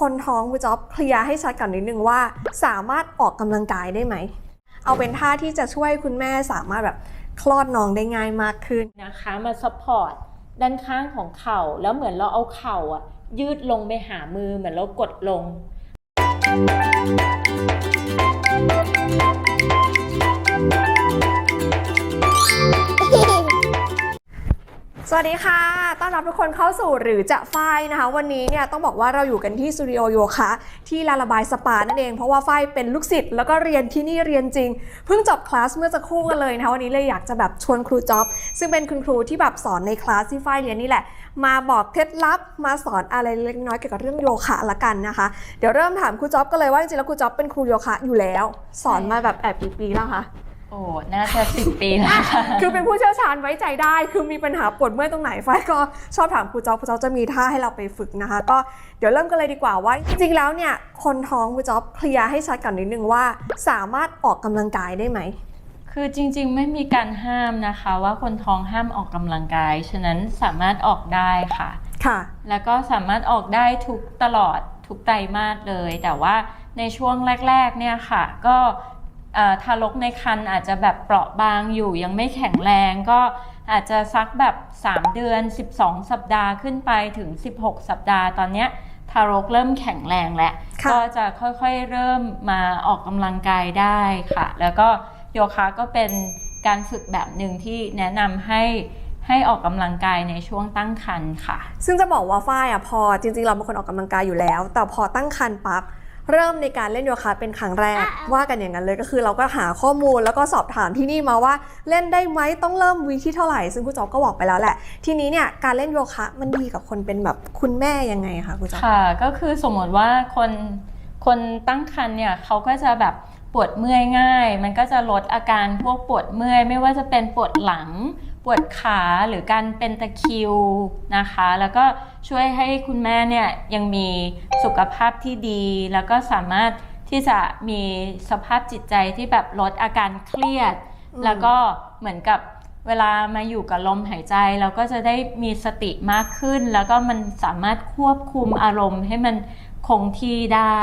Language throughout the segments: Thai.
คนท้องคุณจ๊อบเคลียร์ให้ชัดก่อนนิดนึงว่า สามารถออกกำลังกายได้ไหม เอาเป็นท่าที่จะช่วยคุณแม่สามารถแบบคลอดน้องได้ง่ายมากขึ้นนะคะมาซัพพอร์ตด้านข้างของเข่าแล้วเหมือนเราเอาเข่าอะ ยืดลงไปหามือเหมือนเรากดลง วัสดีค่ะ ต้อนรับทุกคนเข้าสู่หรือจะฝ้ายนะคะ วันนี้เนี่ยต้องบอกว่าเราอยู่กันที่สตูดิโอโยคะที่ลาลาบายสปานั่นเอง เพราะว่าฝ้ายเป็นลูกศิษย์แล้วก็เรียนที่นี่เรียนจริง เพิ่งจบคลาสเมื่อจะคู่กันเลยนะคะวันนี้เลยอยากจะแบบชวนครูจ๊อบ ซึ่งเป็นคุณครูที่แบบสอนในคลาสที่ฝ้ายเรียนนี่แหละ มาบอกเคล็ดลับมาสอนอะไรเล็กน้อยเกี่ยวกับเรื่องโยคะละกันนะคะ เดี๋ยวเริ่มถามครูจ๊อบกันเลยว่าจริงๆแล้วครูจ๊อบเป็นครูโยคะอยู่แล้ว สอนมาแบบแอบกี่ปีแล้วคะ โอ้น่าจะสิบปีแล้วค่ะ คือเป็นผู้เชี่ยวชาญไว้ใจได้ คือมีปัญหาปวดเมื่อยตรงไหนฝ้ายก็ชอบถามครูจ๊อบครูจ๊อบจะมีท่าให้เราไปฝึกนะคะ ก็เดี๋ยวเริ่มกันเลยดีกว่าว่า จริงๆแล้วเนี่ยคนท้องครูจ๊อบเคลียร์ให้ชัดก่อนนิดนึงว่า สามารถออกกำลังกายได้ไหม คือจริงๆไม่มีการห้ามนะคะ ว่าคนท้องห้ามออกกำลังกาย ฉะนั้นสามารถออกได้ค่ะ ค่ะ แล้วก็สามารถออกได้ทุกตลอดทุกไตรมาสเลย แต่ว่าในช่วงแรก ๆ เนี่ยค่ะ ก็เอ่อ ทารกในครรภ์อาจจะแบบเปราะบางอยู่ยังไม่แข็งแรงก็อาจจะซักแบบ 3 เดือน 12 สัปดาห์ขึ้นไปถึง 16 สัปดาห์ตอนเนี้ยทารกเริ่มแข็งแรงแล้วค่ะก็จะค่อยๆเริ่มมาออกกำลังกายได้ค่ะ แล้วก็โยคะก็เป็นการฝึกแบบหนึ่งที่แนะนำให้ให้ออกกำลังกายในช่วงตั้งครรภ์ค่ะ ซึ่งจะบอกว่าฝ้ายอะพอจริงๆ เราเป็นคนออกกำลังกายอยู่แล้ว แต่พอตั้งครรภ์ปั๊บ เริ่มในการเล่นโยคะเป็นครั้งแรกว่ากันอย่างนั้นเลยก็คือเราก็หาข้อมูลแล้วก็สอบถามที่นี่มาว่าเล่นได้ไหมต้องเริ่มวีคที่เท่าไหร่ซึ่งครูจ๊อบก็บอกไปแล้วแหละ ทีนี้เนี่ยการเล่นโยคะมันดีกับคนเป็นแบบคุณแม่ยังไงคะครูจ๊อบค่ะ ก็คือสมมติว่าคนคนตั้งครรภ์เนี่ยเขาก็จะแบบปวดเมื่อยง่าย มันก็จะลดอาการพวกปวดเมื่อย ไม่ว่าจะเป็นปวดหลัง ปวดขาหรือการเป็นตะคริวนะคะ แล้วก็ช่วยให้คุณแม่เนี่ยยังมีสุขภาพที่ดี แล้วก็สามารถที่จะมีสภาพจิตใจที่แบบลดอาการเครียดอืมแล้วก็เหมือนกับเวลามาอยู่กับลมหายใจ เราก็จะได้มีสติมากขึ้น แล้วก็มันสามารถควบคุมอารมณ์ให้มันคงที่ได้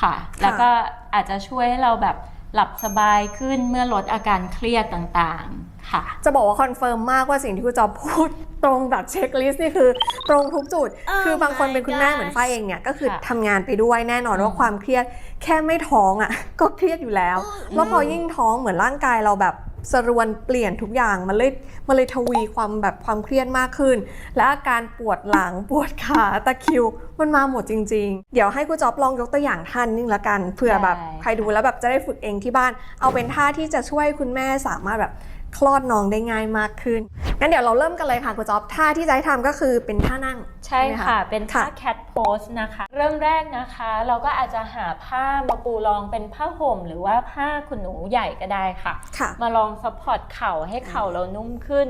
ค่ะ แล้วก็อาจจะช่วยให้เราแบบ หลับสบายขึ้นเมื่อลดอาการเครียดต่างๆ ค่ะ จะบอกว่าคอนเฟิร์มมากว่าสิ่งที่ครูจอบพูดตรงแบบเช็คลิสต์นี่คือ ตรงทุกจุด Oh คือบางคน my เป็นคุณแม่เหมือนฝ้ายเองเนี่ย ก็คือค่ะทำงานไปด้วยแน่นอนว่าอืมความเครียดแค่ไม่ท้องอะ ก็เครียดอยู่แล้ว แล้วพอยิ่งท้องเหมือนร่างกายเราแบบ สรวนเปลี่ยนทุกอย่างมันเลยมันเลยทวีความแบบความเครียดมากขึ้น และอาการปวดหลังปวดขาตะคริว มันมาหมดจริง ๆ เดี๋ยวให้ครูจอบลองยกตัวอย่างท่านนึงละกันเผื่อแบบได้ใครดูแล้วแบบจะได้ฝึกเองที่บ้าน เอาเป็นท่าที่จะช่วยคุณแม่สามารถแบบ คลอดน้องได้ง่ายมากขึ้น งั้นเดี๋ยวเราเริ่มกันเลยค่ะคุณจ๊อบ ท่าที่จะให้ทำก็คือเป็นท่านั่ง ใช่ใช่ไหมคะค่ะ เป็นท่าค่ะ cat pose นะคะ เริ่มแรกนะคะ เราก็อาจจะหาผ้ามาปูรองเป็นผ้าห่ม หรือว่าผ้าขนหนูใหญ่ก็ได้ค่ะ ค่ะ มาลองซัพพอร์ตเข่าให้เข่าเรานุ่มขึ้น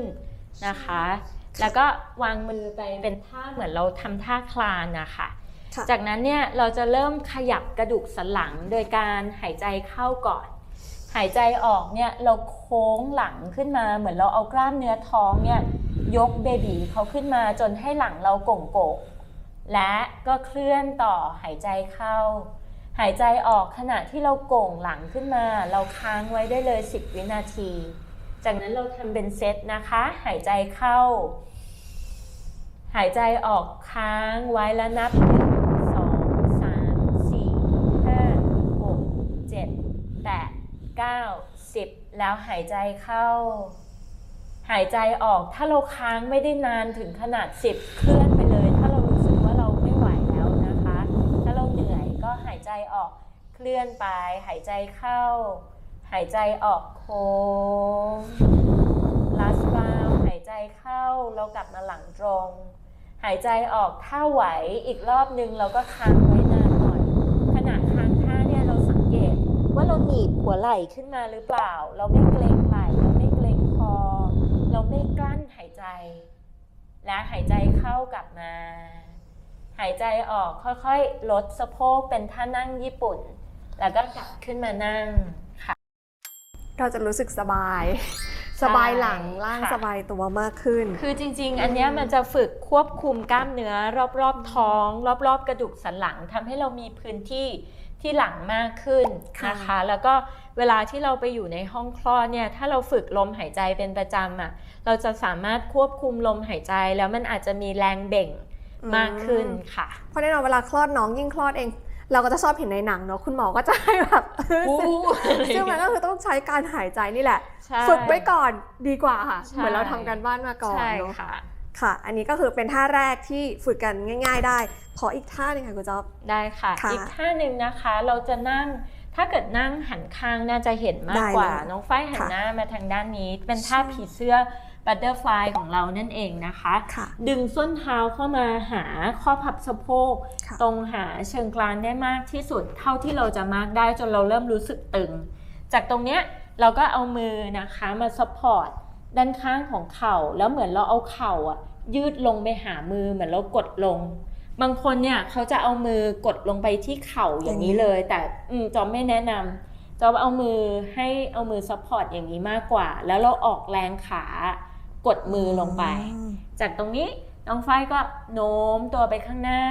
นะคะ แล้วก็วางมือไปเป็นท่าเหมือนเราทำท่าคลานนะคะค่ะจากนั้นเนี่ยเราจะเริ่มขยับกระดูกสันหลังโดยการหายใจเข้าก่อน หายใจออกเนี่ยเราโค้งหลังขึ้นมา เหมือนเราเอากล้ามเนื้อท้องเนี่ยยกเบบีเขาขึ้นมาจนให้หลังเราโก่งโกงและก็เคลื่อนต่อหายใจเข้า หายใจออกขณะที่เราโก่งหลังขึ้นมา เราค้างไว้ได้เลย 10 วินาที จากนั้นเราทำเป็นเซตนะคะ หายใจเข้า หายใจออกค้างไว้แล้วนับ1 9 10 แล้วหายใจเข้า หายใจออกถ้าเราค้างไม่ได้นานถึงขนาด 10 เคลื่อนไปเลย ถ้าเรารู้สึกว่าเราไม่ไหวแล้วนะคะ ถ้าเราเหนื่อยก็หายใจออกเคลื่อนไป หายใจเข้า หายใจออกโค้ง last round หายใจเข้าเรากลับมาหลังตรง หายใจออกถ้าไหวอีกรอบนึงเราก็ค้างไว้นานหน่อยขณะ ว่าเราหนีบหัวไหล่ขึ้นมาหรือเปล่า เราไม่เกรงไหล่เราไม่เกรงคอ เราไม่กลั้นหายใจ และหายใจเข้ากลับมา หายใจออกค่อยๆ ลดสะโพกเป็นท่านั่งญี่ปุ่น แล้วก็กลับขึ้นมานั่งค่ะ เราจะรู้สึกสบาย สบายหลังล่างค่ะ สบายตัวมากขึ้น คือจริงๆ อันเนี้ยมันจะฝึกควบคุมกล้ามเนื้อ รอบๆท้อง รอบๆกระดูกสันหลังทำให้เรามีพื้นที่ ที่หลังมากขึ้นค่ะนะคะ แล้วก็เวลาที่เราไปอยู่ในห้องคลอดเนี่ยถ้าเราฝึกลมหายใจเป็นประจำอะเราจะสามารถควบคุมลมหายใจแล้วมันอาจจะมีแรงเบ่งมากขึ้นค่ะ เพราะแน่นอนเวลาคลอดน้องยิ่งคลอดเอง เราก็จะชอบเห็นในหนังเนาะคุณหมอก็จะให้แบบซึ่งซึ่งมันก็คือต้องใช้การหายใจนี่แหละใช่ฝึกไว้ก่อนดีกว่าค่ะใช่เหมือนเราทำกันบ้านมาก่อนใช่เนาะ ค่ะค่ะ อันนี้ก็คือเป็นท่าแรกที่ฝึกกันง่าย ๆ ได้ ขออีกท่าหนึงค่ะคุณจ๊อบ ได้ค่ะค่ะ อีกท่าหนึ่งนะคะ เราจะนั่ง ถ้าเกิดนั่งหันข้างน่าจะเห็นมากได้กว่าเลยน้องฝ้ายหันค่ะหน้ามาทางด้านนี้ เป็นท่าผีเสื้อบัตเตอร์ฟลายของเรานั่นเองนะคะค่ะดึงส้นเท้าเข้ามาหาข้อพับสะโพกค่ะตรงหาเชิงกรานได้มากที่สุดเท่าที่เราจะมากได้จนเราเริ่มรู้สึกตึง จากตรงเนี้ยเราก็เอามือนะคะมาซัพพอร์ต ด้านข้างของเข่าแล้วเหมือนเราเอาเข่าอะ ยืดลงไปหามือเหมือนเรากดลง บางคนเนี่ยเขาจะเอามือกดลงไปที่เข่าอย่างนี้เลย แต่อืมจอมไม่แนะนำจอมเอามือให้เอามือซัพพอร์ตอย่างนี้มากกว่า แล้วเราออกแรงขากดมือลงไป จากตรงนี้น้องฝ้ายก็โน้มตัวไปข้างหน้า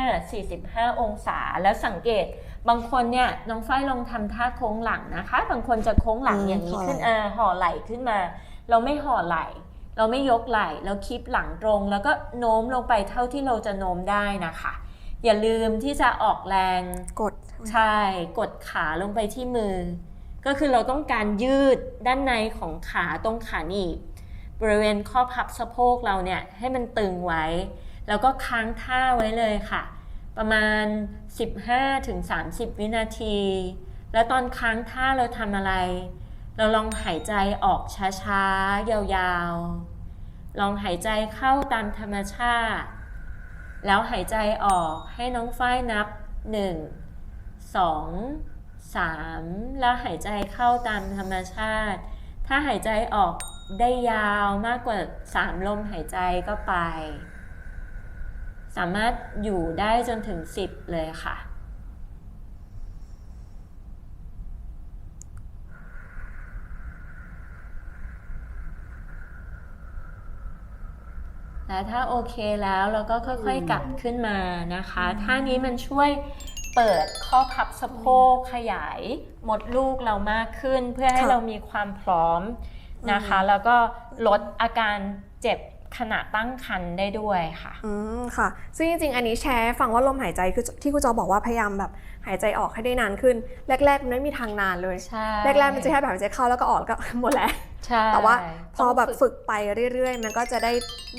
45 องศาแล้วสังเกต บางคนเนี่ยน้องฝ้ายลองทำท่าโค้งหลังนะคะ บางคนจะโค้งหลังอืมอย่างนี้ห่อขึ้นอ่าห่อไหล่ขึ้นมา เราไม่ห่อไหล่เราไม่ยกไหล่เราคลิปหลังตรง แล้วก็โน้มลงไปเท่าที่เราจะโน้มได้นะคะ อย่าลืมที่จะออกแรงกดใช่กดขาลงไปที่มือ ก็คือเราต้องการยืดด้านในของขาตรงขาหนีบบริเวณข้อพับสะโพกเราเนี่ยให้มันตึงไว้ แล้วก็ค้างท่าไว้เลยค่ะ ประมาณ 15-30 วินาที แล้วตอนค้างท่าเราทำอะไร เราลองหายใจออกช้าๆ ยาวๆ ลองหายใจเข้าตามธรรมชาติ แล้วหายใจออกให้น้องฝ้ายนับ 1 2 3 แล้วหายใจเข้าตามธรรมชาติ ถ้าหายใจออกได้ยาวมากกว่า 3 ลมหายใจก็ไป สามารถอยู่ได้จนถึง 10 เลยค่ะ และถ้าโอเคแล้วเราก็ค่อยๆกลับขึ้นมานะคะท่านี้มันช่วยเปิดข้อพับสะโพกขยายมดลูกเรามากขึ้น เพื่อให้ค่ะเรามีความพร้อมนะคะ แล้วก็ลดอาการเจ็บ ขณะตั้งครรภ์ได้ด้วยค่ะ อืมค่ะ ซึ่งจริงๆ อันนี้แชร์ฟังว่าลมหายใจคือที่คุณจอบอกว่าพยายามแบบหายใจออกให้ได้นานขึ้น แรกๆ มันไม่มีทางนานเลยใช่แรกๆ มันจะแค่แบบหายใจเข้าแล้วก็ออกแล้วก็หมดแล้วใช่แต่ว่าพต้องแบบฝึกไปเรื่อยๆ มันก็จะได้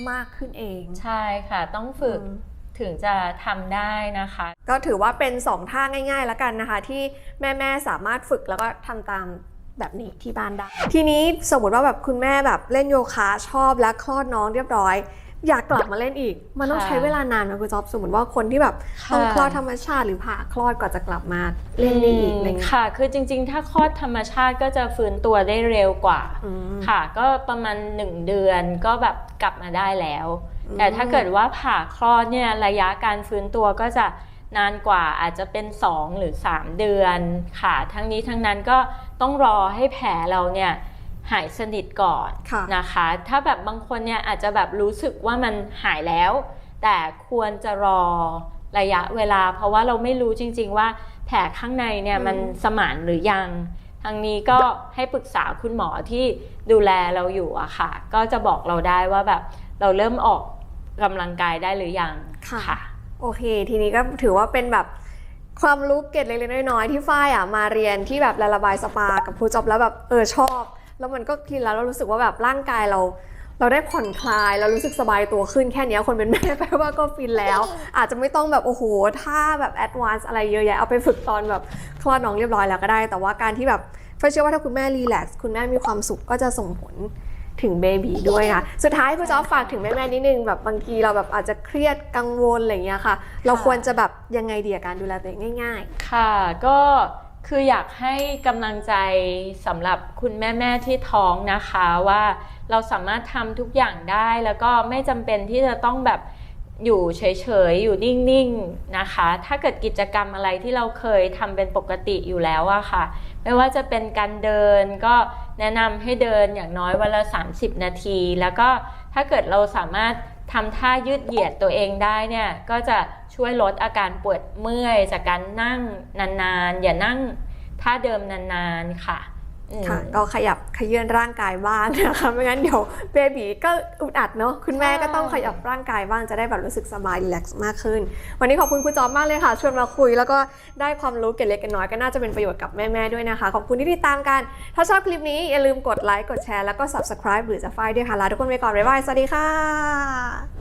มากขึ้นเอง ใช่ค่ะ ต้องฝึกอืมถึงจะทำได้นะคะ ก็ถือว่าเป็น 2 ท่าง่ายๆ แล้วกันนะคะ ที่แม่ๆ สามารถฝึกแล้วก็ทำตาม แบบนี้ที่บ้านได้ ทีนี้สมมติว่าแบบคุณแม่แบบเล่นโยคะชอบและคลอดน้องเรียบร้อย อยากกลับมาเล่นอีก มันต้องค่ะใช้เวลานานไหมคุณจ๊อบสมมติว่าคนที่แบบค่ะต้องคลอดธรรมชาติหรือผ่าคลอดก่อนจะกลับมาเล่นได้อีกอะไรเงี้ยค่ะ คือจริง ๆ ถ้าคลอดธรรมชาติก็จะฟื้นตัวได้เร็วกว่าอืมค่ะ ก็ประมาณ1เดือนก็แบบกลับมาได้แล้วอืมแต่ถ้าเกิดว่าผ่าคลอดเนี่ยระยะการฟื้นตัวก็จะ นานกว่าอาจจะเป็น 2 หรือ 3 เดือนค่ะ ทั้งนี้ทั้งนั้นก็ต้องรอให้แผลเราเนี่ยหายสนิทก่อนค่ะนะคะ ถ้าแบบบางคนเนี่ยอาจจะแบบรู้สึกว่ามันหายแล้ว แต่ควรจะรอระยะเวลา เพราะว่าเราไม่รู้จริง ๆ ว่าแผลข้างในเนี่ยมันสมานหรือยังทางนี้ก็ให้ปรึกษาคุณหมอที่ดูแลเราอยู่อะค่ะ ก็จะบอกเราได้ว่าแบบเราเริ่มออกกำลังกายได้หรือยังค่ะ โอเค ทีนี้ก็ถือว่าเป็นแบบความรู้เกร็ดเล็กๆน้อยๆที่ฝ้ายอะมาเรียนที่แบบละระบายสปากับครูจอบแล้วแบบเออชอบ แล้วมันก็กินแล้วเรารู้สึกว่าแบบร่างกายเรา เราได้ผ่อนคลายเรารู้สึกสบายตัวขึ้นแค่นี้คนเป็นแม่แปลว่าก็ฟินแล้ว อาจจะไม่ต้องแบบโอ้โหท่าแบบแอดวานซ์อะไรเยอะแยะเอาไปฝึกตอนแบบคลอดน้องเรียบร้อยแล้วก็ได้ แต่ว่าการที่แบบฝ้ายเชื่อว่าถ้าคุณแม่รีแลกซ์คุณแม่มีความสุขก็จะส่งผล ถึงเบบีด้วยนะ สุดท้ายคุณจอบฝากถึงแม่ๆนิดนึงแบบบางทีเราแบบอาจจะเครียดกังวลอะไรอย่างเงี้ยค่ะ เราควรจะแบบยังไงดีกับการดูแลตัวเองง่ายค่ะ ก็คืออยากให้กำลังใจสำหรับคุณแม่ๆที่ท้องนะคะว่าเราสามารถทำทุกอย่างได้แล้วก็ไม่จำเป็นที่จะต้องแบบ อยู่เฉยๆ อยู่นิ่งๆ นะคะ ถ้าเกิดกิจกรรมอะไรที่เราเคยทำเป็นปกติอยู่แล้วอะค่ะ ไม่ว่าจะเป็นการเดินก็แนะนำให้เดินอย่างน้อยวันละ 30 นาที แล้วก็ถ้าเกิดเราสามารถทำท่ายืดเหยียดตัวเองได้เนี่ยก็จะช่วยลดอาการปวดเมื่อย จากการนั่งนานๆ อย่านั่งท่าเดิมนานๆ ค่ะ ค่ะก็ขยับขยื่นร่างกายบ้างนะคะไม่งั้นเดี๋ยวเบบีก็อุดอัดเนาะคุณแม่ก็ต้องขยับร่างกายบ้างจะได้แบบรู้สึกสบายรีแลกซ์มากขึ้น วันนี้ขอบคุณคุณจอมมากเลยค่ะ ชวนมาคุย แล้วก็ได้ความรู้เกร็ดเล็กเกร็ดน้อยก็น่าจะเป็นประโยชน์กับแม่ๆด้วยนะคะ ขอบคุณที่ติดตามกัน ถ้าชอบคลิปนี้อย่าลืมกดไลค์กดแชร์แล้วก็ subscribe หรือจะไฟล์ด้วยค่ะลาทุกคนไปก่อนบ๊ายบายสวัสดีค่ะ